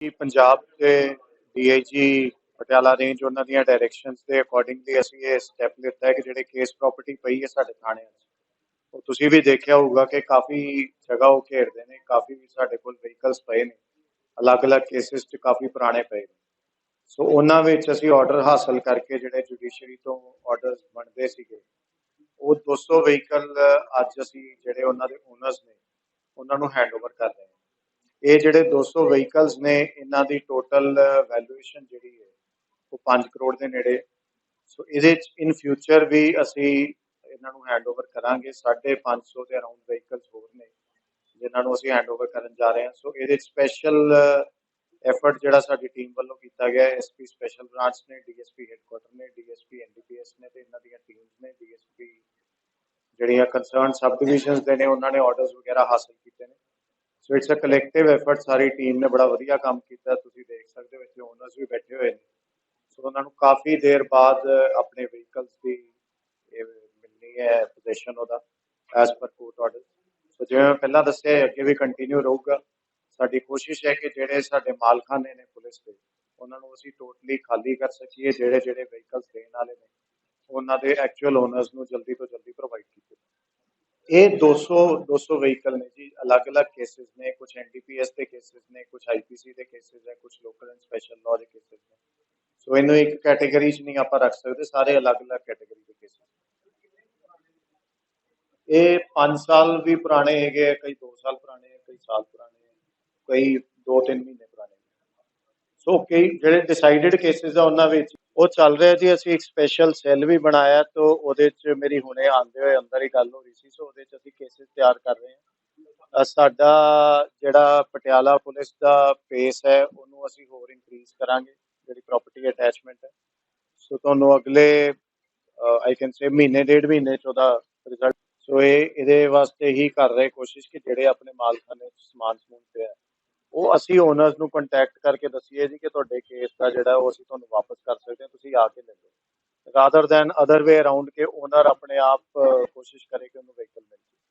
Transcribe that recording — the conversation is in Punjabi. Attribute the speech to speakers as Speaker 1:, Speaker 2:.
Speaker 1: ਕਿ ਪੰਜਾਬ ਦੇ ਡੀਆਈਜੀ ਪਟਿਆਲਾ ਰੇਂਜ ਉਹਨਾਂ ਦੀਆਂ ਡਾਇਰੈਕਸ਼ਨਸ ਦੇ ਅਕੋਰਡਿੰਗਲੀ ਅਸੀਂ ਇਹ ਸਟੈਪ ਲਿੱਤਾ ਹੈ ਕਿ ਜਿਹੜੇ ਕੇਸ ਪ੍ਰਾਪਰਟੀ ਪਈ ਹੈ ਸਾਡੇ ਥਾਣੇ 'ਚ। ਉਹ ਤੁਸੀਂ ਵੀ ਦੇਖਿਆ ਹੋਊਗਾ ਕਿ ਕਾਫੀ ਜਗ੍ਹਾ ਉਹ ਘੇਰਦੇ ਨੇ, ਕਾਫੀ ਸਾਡੇ ਕੋਲ ਵਹੀਕਲਸ ਪਏ ਨੇ। ਅਲੱਗ-ਅਲੱਗ ਕੇਸਿਸ 'ਚ ਕਾਫੀ ਪੁਰਾਣੇ ਪਏ ਨੇ। ਸੋ ਉਹਨਾਂ ਵਿੱਚ ਅਸੀਂ ਆਰਡਰ ਹਾਸਲ ਕਰਕੇ ਜਿਹੜੇ ਜੁਡੀਸ਼ਰੀ ਤੋਂ ਆਰਡਰਸ ਬਣਦੇ ਸੀਗੇ, ਉਹ 200 ਵਹੀਕਲ ਅੱਜ ਅਸੀਂ ਜਿਹੜੇ ਉਹਨਾਂ ਦੇ ਓਨਰਸ ਨੇ, ਉਹਨਾਂ ਨੂੰ ਹੈਂਡਓਵਰ ਕਰ ਰਹੇ ਹਾਂ। ਇਹ ਜਿਹੜੇ 200 ਵਹੀਕਲਸ ਨੇ, ਇਹਨਾਂ ਦੀ ਟੋਟਲ ਵੈਲਿਊਏਸ਼ਨ ਜਿਹੜੀ ਹੈ, ਉਹ 5 ਕਰੋੜ ਦੇ ਨੇੜੇ। ਸੋ ਇਹਦੇ ਚ ਇਨ ਫਿਊਚਰ ਵੀ ਅਸੀਂ ਇਹਨਾਂ ਨੂੰ ਹੈਂਡਓਵਰ ਕਰਾਂਗੇ। 550 ਦੇ ਅਰਾਊਂਡ ਵਹੀਕਲਸ ਹੋਰ ਨੇ, ਜਿਨ੍ਹਾਂ ਨੂੰ ਅਸੀਂ ਹੈਂਡਓਵਰ ਕਰਨ ਜਾ ਰਹੇ ਹਾਂ। ਸੋ ਇਹਦੇ ਸਪੈਸ਼ਲ ਐਫਰਟ ਜਿਹੜਾ ਸਾਡੀ ਟੀਮ ਵੱਲੋਂ ਕੀਤਾ ਗਿਆ ਐਸਪੀ ਸਪੈਸ਼ਲ ਬ੍ਰਾਂਚ ਨੇ ਡੀਐਸਪੀ ਹੈੱਡਕੁਆਟਰ ਨੇ ਡੀਐਸਪੀ ਐਨਡੀਪੀਐਸ ਨੇ ਤੇ ਇਹਨਾਂ ਦੀਆਂ ਟੀਮਸ ਨੇ। ਡੀਐਸਪੀ ਜਿਹੜੀਆਂ ਕੰਸਰਨ ਸਬ ਡਿਵੀਜ਼ਨਸ ਦੇ ਨੇ, ਉਹਨਾਂ ਨੇ ਆਰਡਰਸ ਵਗੈਰਾ ਹਾਸਲ ਕੀਤੇ so it's uh collective effort ਸਾਰੀ ਟੀਮ ਨੇ ਬੜਾ ਵਧੀਆ ਕੰਮ ਕੀਤਾ ਤੁਸੀਂ ਦੇਖ ਸਕਦੇ ਹੋ ਇੱਥੇ ਓਨਰਸ ਵੀ ਬੈਠੇ ਹੋਏ ਨੇ ਸੋ ਉਹਨਾਂ ਨੂੰ ਕਾਫੀ ਦੇਰ ਬਾਅਦ ਆਪਣੇ ਵਹੀਕਲਸ ਦੀ ਮਿਲਣੀ ਹੈ ਪੋਜੀਸ਼ਨ ਉਹਦਾ ਐਸ ਪਰ ਕੋਰਟ ਆਰਡਰ ਸੋ ਜਿਵੇਂ ਮੈਂ ਪਹਿਲਾਂ ਦੱਸਿਆ ਅੱਗੇ ਵੀ ਕੰਟੀਨਿਊ ਰਹੂਗਾ ਸਾਡੀ ਕੋਸ਼ਿਸ਼ ਹੈ ਕਿ ਜਿਹੜੇ ਸਾਡੇ ਮਾਲਖਾਨੇ ਨੇ ਪੁਲਿਸ ਦੇ ਉਹਨਾਂ ਨੂੰ ਅਸੀਂ ਟੋਟਲੀ ਖਾਲੀ ਕਰ ਸਕੀਏ ਜਿਹੜੇ ਜਿਹੜੇ ਵਹੀਕਲਸ ਦੇਣ ਵਾਲੇ ਨੇ ਉਹਨਾਂ ਦੇ ਐਕਚੁਅਲ ਓਨਰਸ ਨੂੰ ਜਲਦੀ ਤੋਂ ਜਲਦੀ ਪ੍ਰੋਵਾਈਡ ਕੀਤੇ ਇਹ 200 200 ਵਹੀਕਲ ਨੇ ਜੀ, ਅਲੱਗ-ਅਲੱਗ ਕੇਸਿਸ ਨੇ ਕੁਝ ਐਨਡੀਪੀਐਸ ਦੇ ਕੇਸਿਸ ਨੇ ਕੁਝ ਆਈਪੀਸੀ ਦੇ ਕੇਸਿਸ ਹੈ ਕੁਝ ਲੋਕਲ ਐਂਡ ਸਪੈਸ਼ਲ ਲਾਅ ਦੇ ਕੇਸਿਸ ਨੇ। ਸੋ ਇਹਨੂੰ ਇੱਕ ਕੈਟਾਗਰੀ 'ਚ ਨਹੀਂ ਆਪਾਂ ਰੱਖ ਸਕਦੇ, ਸਾਰੇ ਅਲੱਗ-ਅਲੱਗ ਕੈਟਾਗਰੀ ਦੇ ਕੇਸਿਸ ਇਹ 5 ਸਾਲ ਵੀ ਪੁਰਾਣੇ ਹੈਗੇ ਕਈ 2 ਸਾਲ ਪੁਰਾਣੇ ਆ, ਕਈ ਸਾਲ ਪੁਰਾਣੇ ਕਈ 2-3 ਮਹੀਨੇ ਸੋ ਕਈ ਜਿਹੜੇ ਡਿਸਾਈਡਡ ਕੇਸਿਸ ਆ ਉਹਨਾਂ ਵਿੱਚ ਉਹ ਚੱਲ ਰਿਹਾ ਜੀ। ਅਸੀਂ ਇੱਕ ਸਪੈਸ਼ਲ ਸੈੱਲ ਵੀ ਬਣਾਇਆ ਤੋਂ ਉਹਦੇ 'ਚ ਮੇਰੀ ਹੁਣੇ ਆਂਦੇ ਹੋਏ ਅੰਦਰ ਹੀ ਗੱਲ ਹੋ ਰਹੀ ਸੀ। ਸੋ ਉਹਦੇ 'ਚ ਅਸੀਂ ਕੇਸਿਸ ਤਿਆਰ ਕਰ ਰਹੇ ਹਾਂ। ਅ, ਸਾਡਾ ਜਿਹੜਾ ਪਟਿਆਲਾ ਪੁਲਿਸ ਦਾ ਪੇਸ ਹੈ ਉਹਨੂੰ ਅਸੀਂ ਹੋਰ ਇਨਕਰੀਜ਼ ਕਰਾਂਗੇ। ਜਿਹੜੀ ਪ੍ਰਾਪਰਟੀ ਅਟੈਚਮੈਂਟ ਹੈ। ਸੋ ਤੁਹਾਨੂੰ ਅਗਲੇ ਆਈ ਕੈਨ ਸੇ ਮਹੀਨੇ ਡੇਢ ਮਹੀਨੇ ਚ ਉਹਦਾ ਰਿਜ਼ਲਟ ਸੋ ਇਹ ਇਹਦੇ ਵਾਸਤੇ ਹੀ ਕਰ ਰਹੇ ਕੋਸ਼ਿਸ਼ ਕਿ ਜਿਹੜੇ ਆਪਣੇ ਮਾਲਖਾਨੇ ਚ ਸਮਾਨ ਸਮੂਨ ਪਿਆ। ਹੈ, ਉਹ ਅਸੀਂ ਓਨਰਸ ਨੂੰ ਕੰਟੈਕਟ ਕਰਕੇ ਦਸੀਏ ਜੀ ਕਿ ਤੁਹਾਡੇ ਕੇਸ ਦਾ ਜਿਹੜਾ ਉਹ ਅਸੀਂ ਤੁਹਾਨੂੰ ਵਾਪਸ ਕਰ ਸਕਦੇ ਹਾਂ, ਤੁਸੀਂ ਆ ਕੇ ਲੈ ਲਓ। Rather than other way around ਕਿ ਓਨਰ ਆਪਣੇ ਆਪ ਕੋਸ਼ਿਸ਼ ਕਰੇ ਕਿ ਉਹਨੂੰ